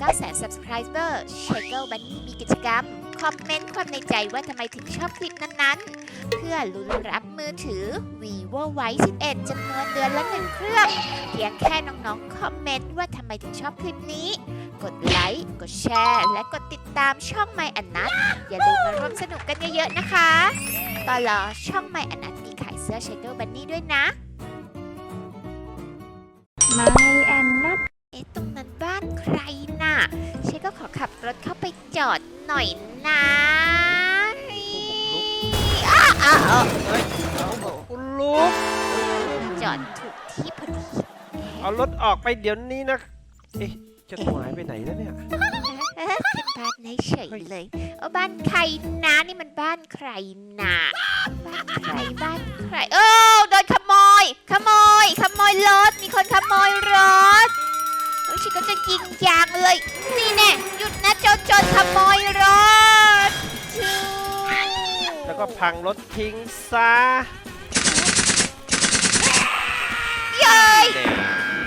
9แสน subscriber s h a k e Bunny มีกิจกรรม คอมเมนต์ความในใจว่าทำไมถึงชอบคลิปนั้นๆ เพื่อลุ้นรับมือถือ vivo y 11จำนวนเดือนละหนึ่งเครื่อง เพียงแค่น้องๆ คอมเมนต์ว่าทำไมถึงชอบคลิปนี้ กดไลค์ กดแชร์ และกดติดตามช่อง My อันนัทอย่าลืมมาร่วมสนุกกันเยอะๆ นะคะตอนรอช่อง My อันนัทมีขายเสื้อ s h a k e Bunny ด้วยนะไม่แอนนัท อ๊ะตรงนั้นบ้านใครน่ะเชก็ขอขับรถเข้าไปจอดหน่อยนะอ้าวอ้าวอ้าวคุณลุงจอดถูกที่พอดีเอารถออกไปเดี๋ยวนี้นะเอ๊ะจดหมายไปไหนแล้วเนี่ย เอ๊ะขึ้นบ้านไหนเฉยเลยเอาบ้านใครนะนี่มันบ้านใครน่ะบ้านใครบ้านใครโอ้าโดนขโมย ขโมย ขโมยรถมีคนขโมยรถเฮ้ย ฉันก็จะยิงยางเลย นี่แน่หยุดนะโจรโจรขโมยรถจูแล้วก็พังรถทิ้งซะเย้ย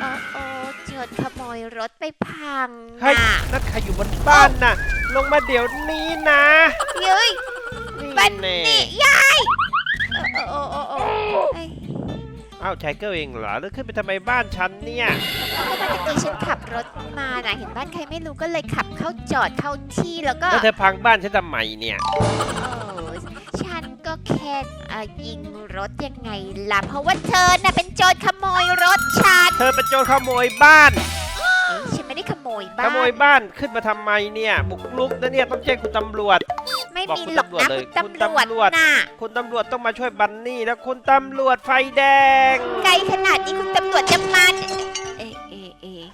โอ้โอ้โจรขโมยรถไปพังเฮ้ยน่ะนั่นใครอยู่บนบ้านน่ะ ลงมาเดี๋ยวนี้นะเย้ยนี่บันแน่นี่ยาย อ้าชายเกิลเองเหรอ แล้วขึ้นไปทำไมบ้านฉันเนี่ย ก็เมื่อกี้ฉันขับรถมานะเห็นบ้านใครไม่รู้ก็เลยขับเข้าจอดเข้าที่แล้วก็แล้วเธอพังบ้านฉันทำไมเนี่ย โอ้ฉันก็แค่เอ่อยิงรถยังไงล่ะ เพราะว่าเธอน่ะเป็นโจรขโมยรถฉัน เธอเป็นโจรขโมยบ้านเอ้ยฉั นไม่ได้ขโมยบ้าขน โมยบ้านขึ้นมาทำไมเนี่ยบุกรุกนะเนี่ยต้องแจ้งคุณตำรวจ ไม่บอกมีคุณหรอกตำรวจนะเลยคุณคุณตำรวจตำรวจน่ะคุณตำรวจต้องมาช่วยบันนี่แล้วคุณตำรวจไฟแดง ไกลขนาดนี้คุณตำรวจจะมาเอะเอะเอะเอะ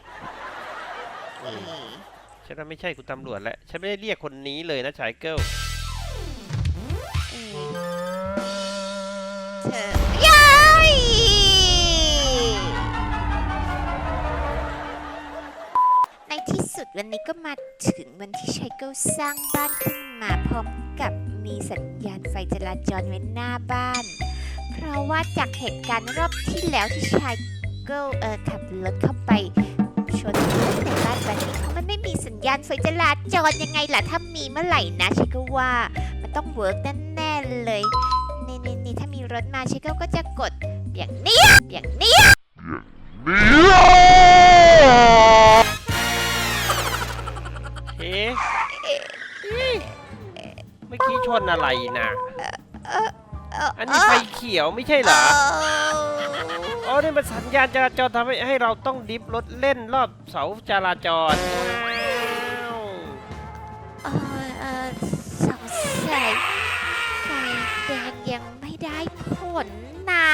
ฉันว่าไม่ใช่คุณตำรวจแล้วฉันไม่ได้เรียกคนนี้เลยนะชายเกิล สุดวันนี้ก็มาถึงวันที่ชายเกิลสร้างบ้านขึ้นมาพร้อมกับมีสัญญาณไฟจราจรไว้หน้าบ้าน เพราะว่าจากเหตุการณ์รอบที่แล้วที่ชายเกิลเออขับรถเข้าไปชนในบ้านแบบนี้เพราะมันไม่มีสัญญาณไฟจราจรยังไงล่ะถ้ามีเมื่อไหร่นะชายก็ว่ามันต้องเวิร์กแน่ๆเลยนี่นี่นี่ถ้ามีรถมาชายก็ก็จะกดอย่างนี้ยอย่างนี้ เอ๊ะเมื่อกี้ชนอะไรนะเออเอออันนี้ไฟเขียวไม่ใช่เหรออ๋อนี่มันสัญญาณจราจรทำให้ให้เราต้องดิฟรถเล่นรอบเสาจราจรว้าวเออเออสงสัยไฟแดงยังไม่ได้ผลน่ะ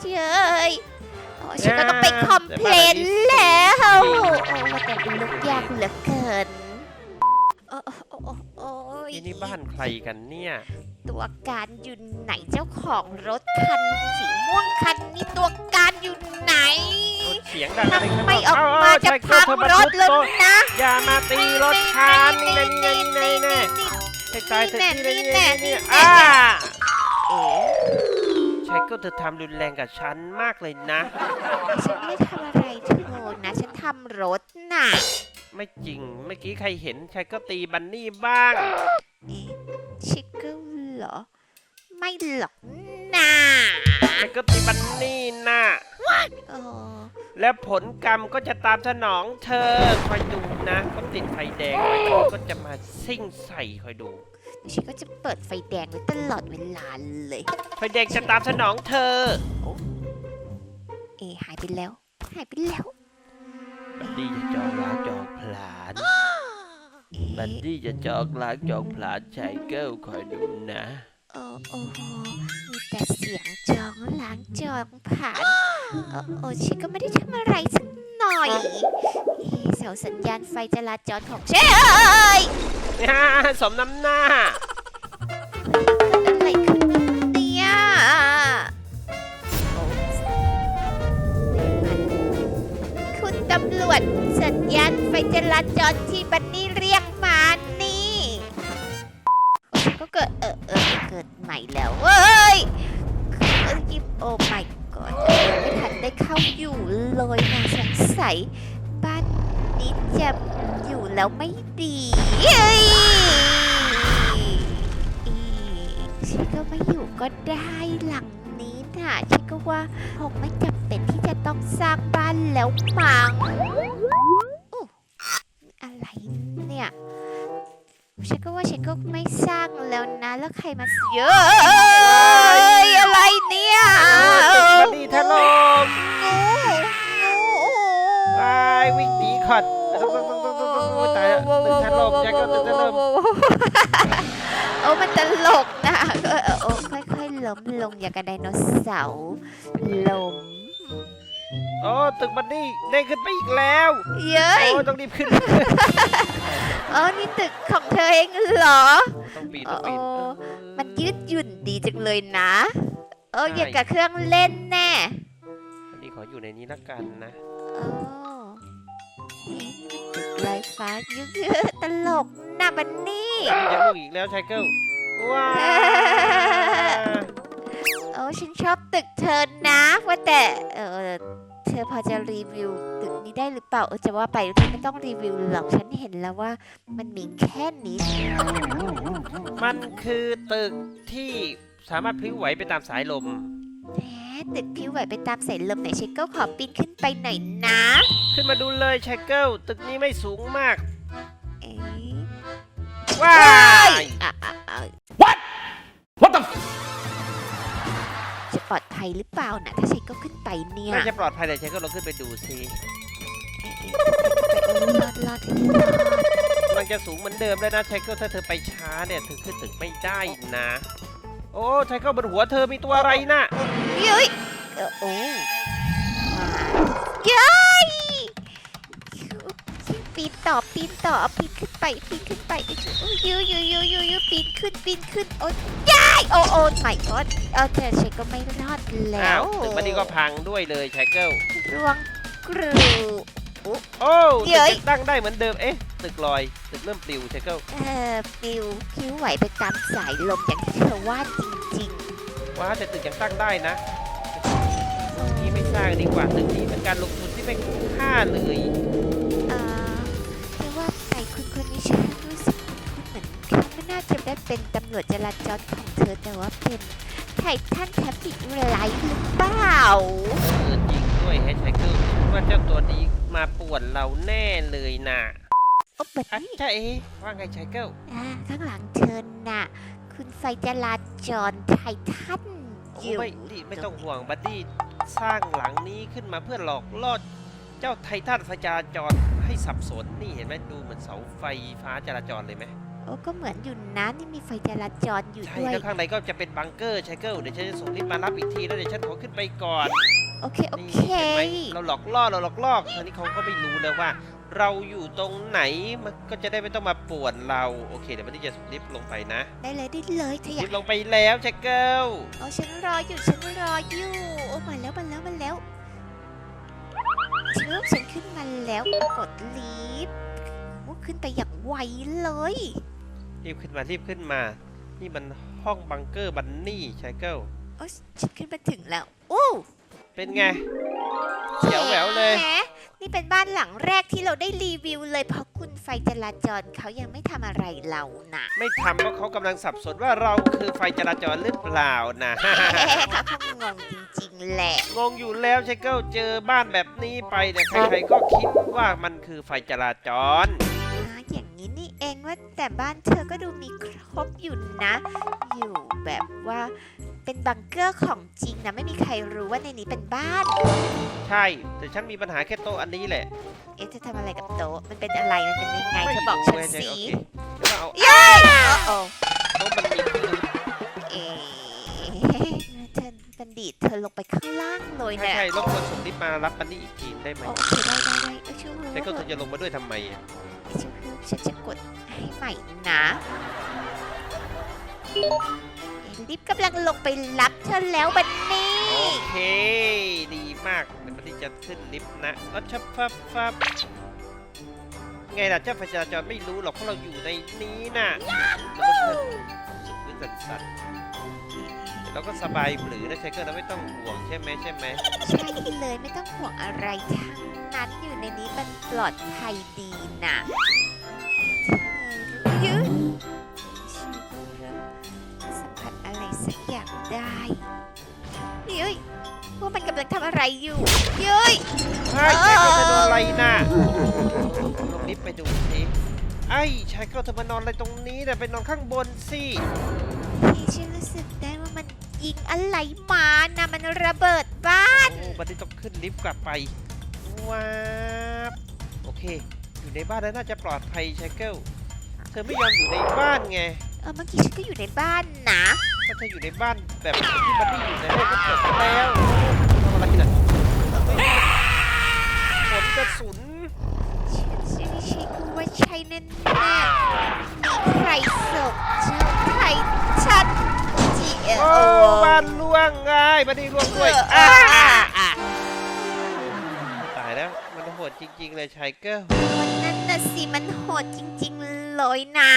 เย้ยโอ้ ฉันก็ต้องไปคอมเพลนแล้วโอ้แต่เป็นลูกยากเหลือเกินโอ้โอ้โอ้โอ้ยที่นี่บ้านใครกันเนี่ย ตัวการอยู่ไหนเจ้าของรถคันสีม่วงคันนี้ตัวการอยู่ไหนเสียงดังอะไรข้างนไม่ออกเมาจะใช่พังธอมารถเลยทุบโต๊ะนะ อย่ามาตีรถฉันนี่แน่นี่แน่นี่แน่ให้ตายเถอะนี่แน่นี่แน่อ่าเอ๋ ใช่ก็เธอทำรุนแรงกับฉันมากเลยนะ ฉันไม่ได้ทำอะไรเธอนะ ฉันทำรถน่ะไม่จริง เมื่อกี้ใครเห็นชายก็ตีบันนี่บ้าง เอ๊ะชิคเกิลเหรอ ไม่หรอกน่ะชายก็ตีบันนี่น่ะ เออแล้วผลกรรมก็จะตามสนองเธอ คอยดูนะ ก็ติดไฟแดงไว้แล้วก็จะมาซิ่งใส่คอยดู ฉันก็จะเปิดไฟแดงไว้ตลอดเวลาเลยไฟแดงจะตามสนองเธอ เอะหายไปแล้ว หายไปแล้ว บันดี้จะจองล้างจองผลาญบันเอ๊ะดี้จะจองล้างจองผลาญชายเกิลคอยดูนะ โอ้โอ้โหมีแต่เสียงจองล้างจองผ่านโอ้โอ้ฉันก็ไม่ได้ทำอะไรสักหน่อยเอ๊ะเสาสัญญาณไฟจราจรของฉันเอ้ย สมน้ำหน้า อะไรขึ้นเนี่ยคุณตำรวจสัญญาณไฟจราจรที่บันนี่เรียกมานี่ ก็เกิดเออเออเกิดใหม่แล้วเว้ยเออยิบโอ้ my god ไม่ทันได้เข้าอยู่เลยนะสงสัย นนี้จะอยู่แล้วไม่ดีเอ้ยอีฉันก็ไม่อยู่ก็ได้หลังนี้น่ะฉันก็ว่าคงไม่จำเป็นที่จะต้องสร้างบ้านแล้วมั้งอู้อะไรเนี่ยฉันก็ว่าฉันก็ไม่สร้างแล้วนะแล้วใครมาเยอะอะไรเนี่ยตึกบัดดี้ถล่มวายวิ่งหนีขอด ต้องตายแล้วตึกถล่มแจ็คก็ตึกถล่มโอ้มันตลกนะเออเออโอ้ค่อยๆล้มลงอย่างกับไดโนเสาร์ล้มโอ้ตึกบัดดี้ได้ขึ้นไปอีกแล้วเย้ยโอ้ต้องรีบขึ้นเออนี่ตึกของเธอเองเหรอต้องปีนต้องปีนโอ้เออมันยืดหยุ่นดีจังเลยนะเออใช่อย่างกับเครื่องเล่นแน่อันนี้ขออยู่ในนี้ละกันนะโอ้นี่มันตึก ลอยฟ้าเยืดตลกนะบันนี่จะลูกอีกแล้วชายเกิลว้าโอ้ฉันชอบตึกเธอนะ ว่าแต่เออเธอพอจะรีวิวตึกนี้ได้หรือเปล่าเออจะว่าไปเธอไม่ต้องรีวิวหรอกฉันเห็นแล้วว่ามันมีแค่นี้มันคือตึกที่สามารถพลิ้วไหวไปตามสายลม แหม ตึกพิ้วไหวไปตามสายลมไหนฉันก็ขอปีนขึ้นไปหน่อยนะ ขึ้นมาดูเลยชายเกิลตึกนี้ไม่สูงมาก เอ๊ะว้าเอ้ยยอะอะอะ What? What the? F- จะปลอดภัยหรือเปล่านะถ้าฉันก็ขึ้นไปเนี่ยน่าจะปลอดภัยแต่ชายเกิลลองขึ้นไปดูสิเอ๊ะเอ๊ะเอ๊ะรอดรอดรอดมันจะสูงเหมือนเดิมเลยนะชายเกิลถ้าเธอไปช้าเนี่ยเธอขึ้นตึกไม่ได้นะ โอ้ชายเกิลบนหัวเธอมีตัวอะไรน่ะเย้ยเออโอ้เย้ยปีนต่อปีนต่อปีนขึ้นไปปีนขึ้นไปโอ้ยยูยูยูยูยูปีนขึ้นปีนขึ้นโอ้ยย้ายโอ้โอ้ไม่ก็เออแต่ฉันก็ไม่รอดแล้อ้าววตึกมันนี่ก็พังด้วยเลยชายเกิลร่วงกรู โอ้เย้ตึกยยังตั้งได้เหมือนเดิมเอ๊ะ ตึกลอยตึกเริ่มปลิวชายเกิลเออปิวคิ้วไหวไปตามสายลมอย่างที่เธอว่าจริงว้าแต่ตึกยังตั้งได้นะนี่ไม่สร้างดีกว่าตึกนี้เป็นการลงทุนที่ไม่คุ้มค่าเลยๆเออแต่ว่าไปคุณคนนี้ฉันรู้สึกคุ้นๆเหมือนเขาไม่น่าจะได้เป็นตำรวจจราจรของเธอแต่ว่าเป็นไททันแทฟฟิกไลท์หรือเปล่า เออจริงด้วยแฮชแท็กเกิลว่าเจ้าตัวนี้มาป่วนเราแน่เลยนะ โอ้บัดอะนี้ใช่เอ๊ะว่าไงชายเกิลอ่าข้างหลังเธอน่ะ คุณไฟจราจรไททันโอ้อยู่ไม่นี่ไม่ต้องห่วงบัดดี้สร้างหลังนี้ขึ้นมาเพื่อหลอกล่อเจ้าไททันไฟจราจรให้สับสนนี่เห็นไหมดูเหมือนเสาไฟฟ้าจราจรเลยไหมโอ้ก็เหมือนอยู่นะนี่มีไฟจราจรอยู่ใช่ด้วย แล้วข้างในก็จะเป็นบังเกอร์ชายเกิลเดี๋ยวฉันจะส่งลิฟต์มารับอีกทีแล้วเดี๋ยวฉันขอขึ้นไปก่อน โอเค โอนี่เค เห็นไหมเราหลอกล่อเราหลอกล่อคราวนี้เขาก็ไม่รู้แล้วว่า เราอยู่ตรงไหนมันก็จะได้ไม่ต้องมาป่วนเรา โอเค เดี๋ยววันนี้จะส่งลิฟต์ลงไปนะได้เลยได้เลยเธออลิยากฟต์ลงไปแล้วชายเกิลโอ้ฉันรออยู่ฉันรออยู่โอ้มาแล้วมาแล้วมาแล้วเชิบฉันขึ้นมาแล้วกดลิฟต์โอ้ขึ้นไปอย่างไวเลยรีบขึ้นมารีบขึ้นมา นี่มันห้องบังเกอร์บันนี่ชายเกิลโอ้ฉันขึ้นมาถึงแล้วโอ้เป็นไงเขียวแหววเลย แหม นี่เป็นบ้านหลังแรกที่เราได้รีวิวเลยเพราะคุณไฟจราจรเขายังไม่ทำอะไรเรานะไม่ทำเพราะเขากำลังสับสนว่าเราคือไฟจราจรหรือเปล่านะ เขาคงงงจริงๆแหละ งงอยู่แล้วชายเกิลเจอบ้านแบบนี้ไปเนี่ยใครๆก็คิดว่ามันคือไฟจราจรอ่าอย่างนี้นี่เองว่าแต่บ้านเธอก็ดูมีครบอยู่นะ อยู่แบบว่า เป็นบังเกอร์ของจริงนะไม่มีใครรู้ว่าในนี้เป็นบ้าน ใช่ แต่ฉันมีปัญหาแค่โต๊ะอันนี้แหละเอ๊ะเธอทำอะไรกับโต๊ะมันเป็นอะไรมันเป็นยังไงเธอบอกฉันไม่รู้สิโอเคแล้วเอาเย้โอ้โต๊ะมันมีคือเอ๊ะเธอบันดีดเธอลงไปข้างล่างเลยใช่นะใช่รบกวนส่งลิฟต์มารับมันนี่อีกทีได้ไหมโอเคได้ได้ได้เอ้ยชูแต่ก็เธอจะลงมาด้วยทำไมอะชูฉันจะกดให้ใหม่นะเอ๊ะ ลิฟต์กำลังลงไปรับเธอแล้วบันนี่ โอเค ดีมากเดี๋ยวมันนี่จะขึ้นลิฟต์นะอ๋อชับฟับฟับไงล่ะเจ้าไฟจราจรไม่รู้หรอกเพราะเราอยู่ในนี้น่ะมันก็สุดพื้นสั่นๆเราก็สบายหรือนะใช่ก็เราไม่ต้องห่วงใช่ไหมใช่ไหมใช่เลยไม่ต้องห่วงอะไรทั้งนั้นอยู่ในนี้มันปลอดภัยดีนะ ใช่ชายเกิลเธอโดนอะไรน่ะลงลิฟต์ไปดูสิไอ้ชายเกิลเธอมานอนอะไรตรงนี้น่ะไปนอนข้างบนสิ พี่ฉันรู้สึกได้ว่ามันยิงอะไรมานะมันระเบิดบ้าน โอ้บันนี้ต้องขึ้นลิฟต์กลับไปว้าบโอเค อยู่ในบ้านแล้วน่าจะปลอดภัยชายเกิลเธอไม่ยอมอยู่ในบ้านไง เออเมื่อกี้ฉันก็อยู่ในบ้านนะ ถ้าเธออยู่ในบ้านแบบที่บันนี่อยู่ในบ้านก็จบแล้วทำอะไรน่ะฝน กระสุนฉันฉันใช่ก็ว่าใช่แน่ๆมีใครส่งเจ้าใครฉันจีเอโอ้โอบ้านล่วงไงบันนี่ล่วงด้วยเออ่าออะอะตายแล้วมันโหดจริง ๆ เลยชายเกิลวันนั้นน่ะสิมันโหดจริง ๆ เลยน่ะ